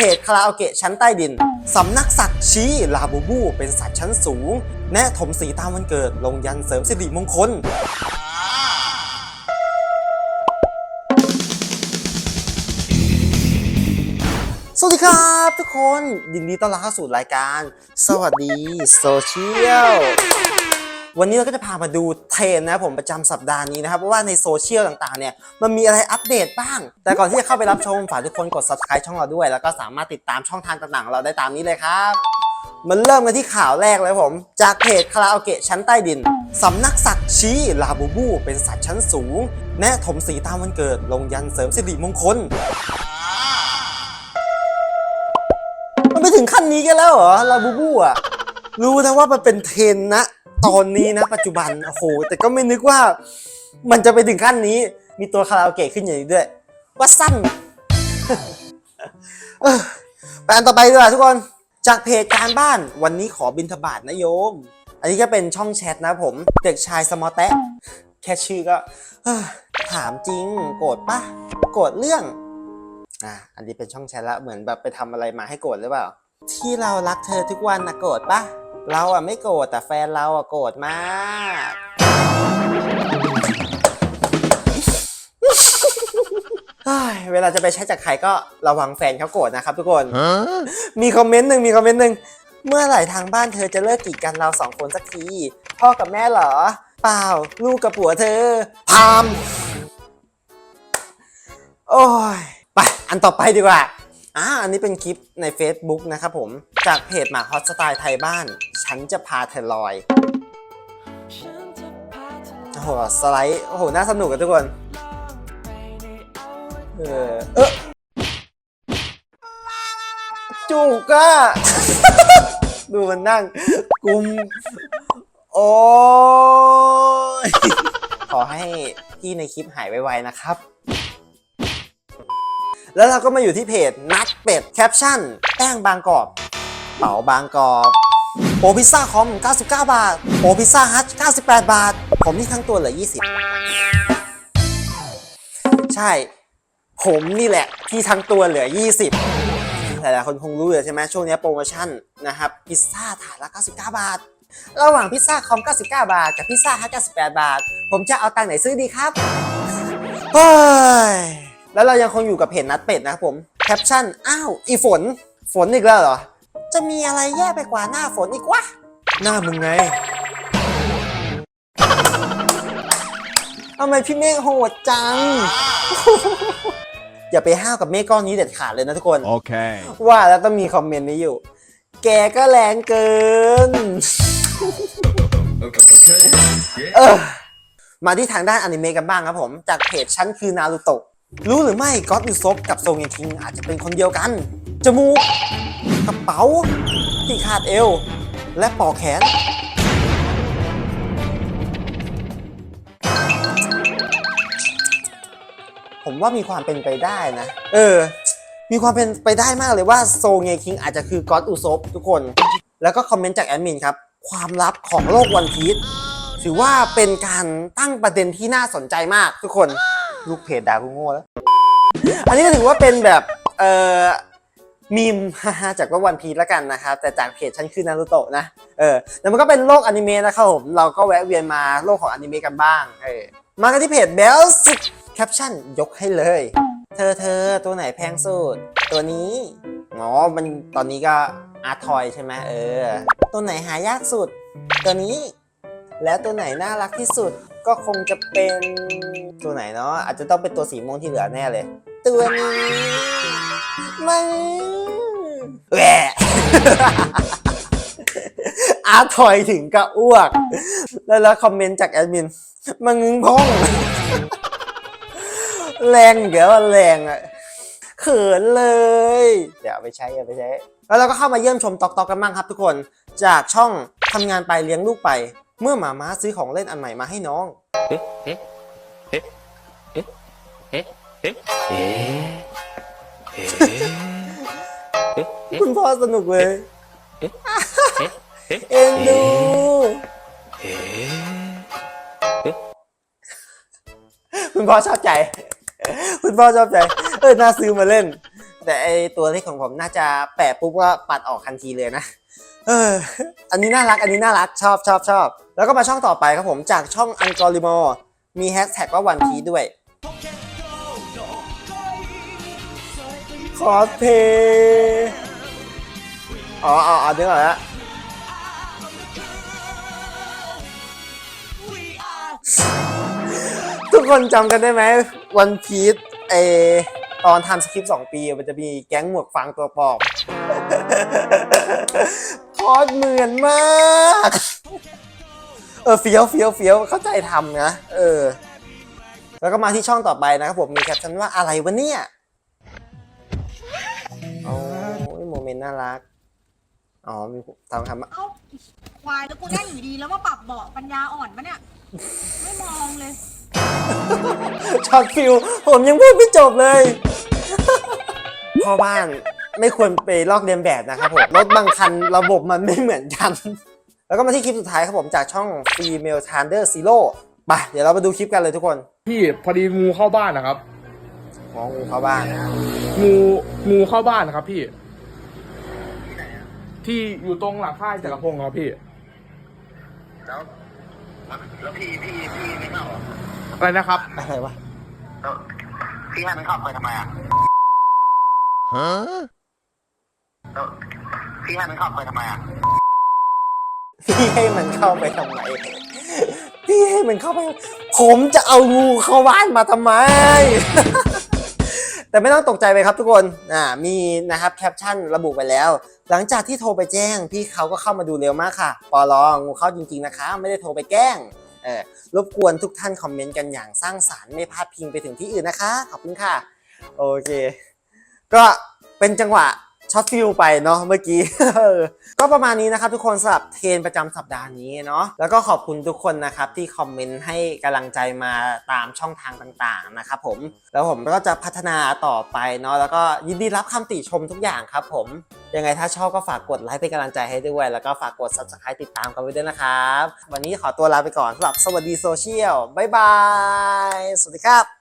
เพจคาราโอเกะชั้นใต้ดิน สำนักศักดิ์ชี้ลาบูบูเป็นสัตว์ชั้นสูง แนะถมสีตามวันเกิดลงยันเสริมสิริมงคลสวัสดีครับทุกคนยินดีต้อนรับเข้าสู่รายการ สวัสดีโซเชียล วันนี้เราก็จะพามาดูเทรนนะผมประจำสัปดาห์นี้นะครับว่าในโซเชียลต่างๆเนี่ยมันมีอะไรอัปเดตบ้าง แต่ก่อนที่จะเข้าไปรับชมฝากทุกคนกด subscribe ช่องเราด้วย แล้วก็สามารถติดตามช่องทางต่างๆของเราได้ตามนี้เลยครับมันเริ่มกันที่ข่าวแรกเลยผม จากเพจคาราโอเกะชั้นใต้ดิน สำนักศักดิ์ชี้ลาบูบู เป็นสัตว์ชั้นสูง แนะถมสีตามวันเกิด ลงยันเสริมสิริมงคล มันไปถึงขั้นนี้กันแล้วเหรอ ลาบูบูอะรู้นะว่ามันเป็นเทรนนะ ตอนนี้นะปัจจุบันโอ้โหแต่ก็ไม่นึกว่ามันจะไปถึงขั้นนี้ มีตัวคาราโอเกะขึ้นอย่างนี้ด้วย ว่าสั้นไปอันต่อไปดีกว่าทุกคนจากเพจการบ้านวันนี้ขอบินทบาทนะโยม อันนี้ก็เป็นช่องแชทนะผม เด็กชายสมอแตะแค่ชื่อก็ถามจริง โกรธปะโกรธเรื่องอะอันนี้เป็นช่องแชทละเหมือนแบบไปทำอะไรมาให้โกรธหรือเปล่า ที่เรารักเธอทุกวันนะโกรธปะ เราอะไม่โกรธแต่แฟนเราอะโกรธมากเฮ้ยเวลาจะไปใช้จากใครก็ระวังแฟนเขาโกรธนะครับทุกคน มีคอมเมนต์หนึ่งมีคอมเมนต์หนึ่งเมื่อไหร่ทางบ้านเธอจะเลิกกีดกันเราสองคนสักที พ่อกับแม่เหรอ เปล่า ลูกกับผัวเธอ พาม โอ้ย ไป อันต่อไปดีกว่า อ่าอันนี้เป็นคลิปใน Facebook นะครับผม จากเพจหมาฮอตสไตล์ไทยบ้าน ฉันจะพาเธอลอย โอ้โห สไลด์ โอ้โห น่าสนุกกันทุกคน เออเออจุกอะดูมันนั่ง กุม โอ้ย ขอให้พี่ในคลิปหายไวๆนะครับ แล้วเราก็มาอยู่ที่เพจนัดเป็ดแคปชั่นแป้งบางกรอบเป๋าบางกรอบโปพิซซ่าคอม 99 บาทโปพิซซ่าฮัท98 บาท ผมนี่ทั้งตัวเหลือ 20 ใช่ ผมนี่แหละที่ทั้งตัวเหลือ 20 หลายๆคนคงรู้อยู่ใช่ไหมช่วงนี้โปรโมชั่นนะครับพิซซ่าถาดละ 99 บาท ระหว่างพิซซ่าคอม 99 บาท กับพิซซ่าฮัท98 บาท ผมจะเอาตังค์ไหนซื้อดีครับเฮ้ย แล้วเรายังคงอยู่กับเพจนัดเป็ดนะครับผมแคปชั่นอ้าวอีฝน ฝนอีกแล้วเหรอ จะมีอะไรแย่ไปกว่าหน้าฝนอีกวะหน้ามึงไงทำไมพี่เมฆโหดจัง อย่าไปห้าวกับเมฆก้อนนี้เด็ดขาดเลยนะทุกคน Okay. ว่าแล้วต้องมีคอมเมนต์นี้อยู่ แกก็แรงเกินเออมาที่ทางด้านอนิเมะกันบ้างครับผม จากเพจชั้นคือนารูโตะ รู้หรือไม่ก็อตยูซบกับโซงเงคิงอาจจะเป็นคนเดียวกัน จมูก กระเป๋า ที่คาดเอว และปอกแขน ผมว่ามีความเป็นไปได้นะ เออ มีความเป็นไปได้มากเลยว่าโซเงคิงอาจจะคือก็อตอุซบทุกคน แล้วก็คอมเมนต์จากแอดมินครับ ความลับของโลกวันพีชถือว่าเป็นการตั้งประเด็นที่น่าสนใจมากทุกคน ลูกเพจด่ากูโง่แล้ว อันนี้ก็ถือว่าเป็นแบบเอ่อมีมจากว่าวันพีแล้วกันนะครับ แต่จากเพจฉันคือนารูโตะนะ เออแต่มันก็เป็นโลกอนิเมะนะครับผม เราก็แวะเวียนมาโลกของอนิเมะกันบ้างเออมากันที่เพจเบลสิแคปชั่นยกให้เลย เธอเธอตัวไหนแพงสุด ตัวนี้อ๋อมันตอนนี้ก็อาร์ทอยใช่ไหมเออ ตัวไหนหายากสุด ตัวนี้ แล้วตัวไหนน่ารักที่สุด ก็คงจะเป็นตัวไหนเนาะอาจจะต้องเป็นตัวสีม่วงที่เหลือแน่เลย ตัวนี้มันแหวะอาร์ทอยถึงกระอ้วก แล้วแล้วคอมเมนต์จากแอดมิน มังงึงพองแรงเดี๋ยวแรงอะเขินเลย เดี๋ยวไปใช้เอาไปใช้ แล้วเราก็เข้ามาเยี่ยมชมตอกตอกกันบ้างครับทุกคน จากช่องทำงานไปเลี้ยงลูกไป เมื่อหมาม้าซื้อของเล่นอันใหม่มาให้น้องคุณพ่อสนุกเลย เอ็นดูคุณพ่อชอบใจ คุณพ่อชอบใจ เออ น่าซื้อมาเล่น แต่ไอตัวเลขของผมน่าจะแปะปุ๊บก็ปัดออกทันทีเลยนะ เออ อันนี้น่ารัก อันนี้น่ารัก ชอบชอบชอบ แล้วก็มาช่องต่อไปครับผม จากช่องอังกอริโมมีแฮชแท็กว่าวันพีด้วย คอสเพย์อ๋ออ๋ออ๋อนึกออกแล้วทุกคนจำกันได้ไหมวันพีชเออตอนทำสคริปต์สองปี มันจะมีแก๊งหมวกฟางตัวปลอม โคตรเหมือนมาก เออเฟี้ยวเฟี้ยวเฟี้ยวเข้าใจทำนะ เออ แล้วก็มาที่ช่องต่อไปนะครับผมมีแคปชั่นว่าอะไรวะเนี่ยโอ้ยโมเมนต์น่ารัก อ๋อมีทำคำว่าเอ้าควายแล้วกูนั่งอยู่ดีแล้วมาปรับเบาะปัญญาอ่อนปะเนี่ย ไม่มองเลย ช็อตฟิลผมยังพูดไม่จบเลย พ่อบ้าน ไม่ควรไปลอกเลียนแบบนะครับผมรถบางคันระบบมันไม่เหมือนกัน แล้วก็มาที่คลิปสุดท้ายครับผมจากช่อง Female Thunder Zero ไปเดี๋ยวเรามาดูคลิปกันเลยทุกคนพี่พอดีงูเข้าบ้านนะครับมองงูเข้าบ้านงูงูเข้าบ้านนะครับ พี่ ที่อยู่ตรงหลังค่ายจักรพงศ์ครับพี่แล้วแล้วพี่พี่พี่ไม่เข้าเหรออะไรนะครับอะไรวะแล้วพี่ให้มันเข้าไปทำไมอะ แล้วพี่ให้มันเข้าไปทำไมอะพี่ให้มันเข้าไปทำไมพี่ให้มันเข้าไป ผมจะเอางูเข้าบ้านมาทำไม แต่ไม่ต้องตกใจไปครับทุกคนอ่ามีนะครับแคปชั่นระบุไปแล้ว หลังจากที่โทรไปแจ้ง พี่เขาก็เข้ามาดูเร็วมากค่ะปอลองงูเข้าจริง ๆนะคะ ไม่ได้โทรไปแกล้งเออรบกวนทุกท่านคอมเมนต์กันอย่างสร้างสารรค์ไม่พลาดพิงไปถึงที่อื่นนะคะ ขอบคุณค่ะ โอเค ก็เป็นจังหวะ ช็อตฟิลไปเนาะเมื่อกี้ ก็ประมาณนี้นะครับทุกคนสำหรับเทรนประจำสัปดาห์นี้เนาะแล้วก็ขอบคุณทุกคนนะครับที่คอมเมนต์ให้กำลังใจมาตามช่องทางต่างๆนะครับผมแล้วผมก็จะพัฒนาต่อไปเนาะแล้วก็ยินดีรับคำติชมทุกอย่างครับผมยังไงถ้าชอบก็ฝากกดไลค์เป็นกำลังใจให้ด้วย แล้วก็ฝากกด subscribe ติดตามกันไว้ด้วยนะครับ วันนี้ขอตัวลาไปก่อนสำหรับสวัสดีโซเชียลบ๊ายบาย สวัสดีครับ